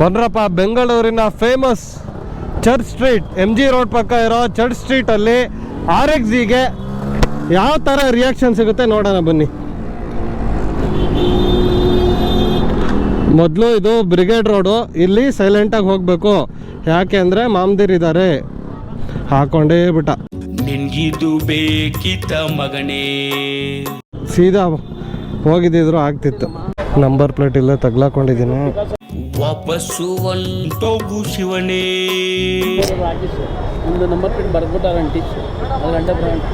ಬಂದ್ರಪ್ಪ ಬೆಂಗಳೂರಿನ famous church street M G road ಪಕ್ಕ ಇರೋ ಚರ್ಚ್ ಸ್ಟ್ರೀಟಲ್ಲಿ ಆರ್ ಎಕ್ಸ್ ಜಿಗೆ ಯಾವ ಥರ ರಿಯಾಕ್ಷನ್ ಸಿಗುತ್ತೆ ನೋಡೋಣ ಬನ್ನಿ. ಮೊದಲು ಇದು ಬ್ರಿಗೇಡ್ ರೋಡು ಇಲ್ಲಿ ಸೈಲೆಂಟಾಗಿ ಹೋಗಬೇಕು. ಯಾಕೆ ಅಂದರೆ ಮಾಮ್ದಿರಿದ್ದಾರೆ ಹಾಕೊಂಡೇ ಬಿಟ್ಟ. ನಿನ್ಗಿದು ಬೇಕಿತ್ತ ಮಗನೇ. ಸೀದಾ ಹೋಗಿದ್ದಿದ್ರು ಆಗ್ತಿತ್ತು. ನಂಬರ್ ಪ್ಲೇಟ್ ಇಲ್ಲ ತಗ್ಲಾಕೊಂಡಿದ್ದೀನಿ. ವಾಪಸ್ಸು ಒಂಟೋಗು ಶಿವನೇ. ಒಂದು ನಂಬರ್ ಪ್ಲೇಟ್ ಬರ್ದ್ಬಿಟ್ಟಾರಂಟಿ ಅದು ಗಂಟೆ ಬ್ರ್ಯಾಂಡ್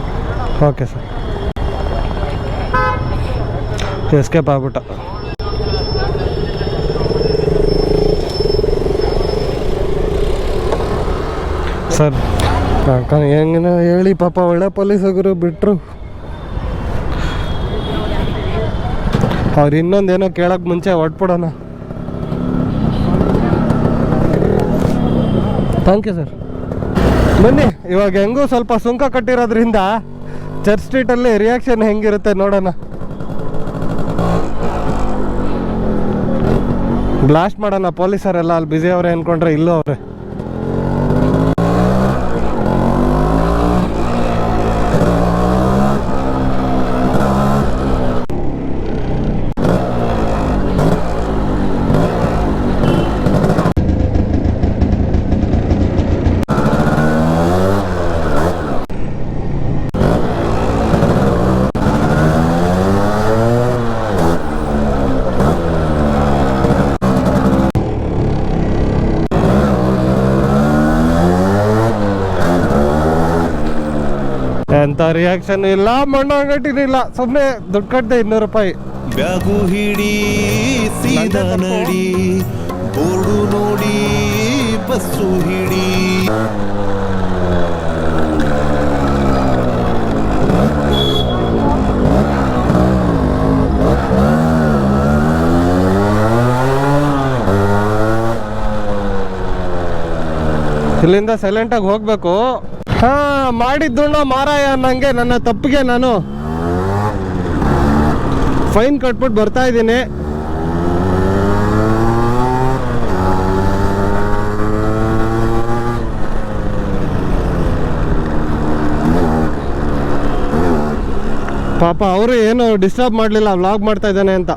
ಓಕೆ ಸರ್ ಎಸ್ಕೇಪ್ ಆಗ್ಬಿಟ್ಟ. ಸರ್ ಹೆಂಗಿನ ಹೇಳಿ ಪಾಪ ಒಳ್ಳೆ ಪೊಲೀಸರು ಬಿಟ್ರು. ಅವ್ರು ಇನ್ನೊಂದೇನೋ ಕೇಳೋಕೆ ಮುಂಚೆ ಹೊಟ್ಬಿಡೋಣ ಥ್ಯಾಂಕ್ ಯು ಸರ್ ಬನ್ನಿ, ಇವಾಗ ಹೆಂಗೂ ಸ್ವಲ್ಪ ಸುಂಕ ಕಟ್ಟಿರೋದ್ರಿಂದ ಚರ್ಚ್ ಸ್ಟ್ರೀಟಲ್ಲಿ ರಿಯಾಕ್ಷನ್ ಹೆಂಗಿರುತ್ತೆ ನೋಡೋಣ. ಬ್ಲಾಸ್ಟ್ ಮಾಡೋಣ ಪೊಲೀಸರೆಲ್ಲ ಅಲ್ಲಿ ಬ್ಯುಸಿ ಅವರೇ ಅಂದ್ಕೊಂಡ್ರೆ ಇಲ್ಲೂ ಅವ್ರೆ. ಎಂತ ರಿಯಾಕ್ಷನ್ ಇಲ್ಲ ಮಣ್ಣು ಇಲ್ಲ ಸುಮ್ಮನೆ ದುಡ್ಡು ಕಟ್ಟಿದೆ ಇನ್ನೂರು ರೂಪಾಯಿ. ಬ್ಯಾಗು ಹಿಡಿ ಸೀದಾ ನಡಿ ಬೋರ್ಡು ನೋಡಿ ಬಸ್ಸು ಹಿಡಿ. ಇಲ್ಲಿಂದ ಸೈಲೆಂಟಾಗಿ ಹೋಗ್ಬೇಕು. ಹಾ, ಮಾಡಿದ್ದುಣ್ಣ ಮಾರಾಯ ಅನ್ನಂಗೆ. ನನ್ನ ತಪ್ಪಿಗೆ ನಾನು ಫೈನ್ ಕಟ್ಬಿಟ್ಟು ಬರ್ತಾ ಇದ್ದೀನಿ. ಪಾಪ, ಅವರು ಏನು ಡಿಸ್ಟರ್ಬ್ ಮಾಡಲಿಲ್ಲ ವ್ಲಾಗ್ ಮಾಡ್ತಾ ಇದ್ದಾನೆ ಅಂತ.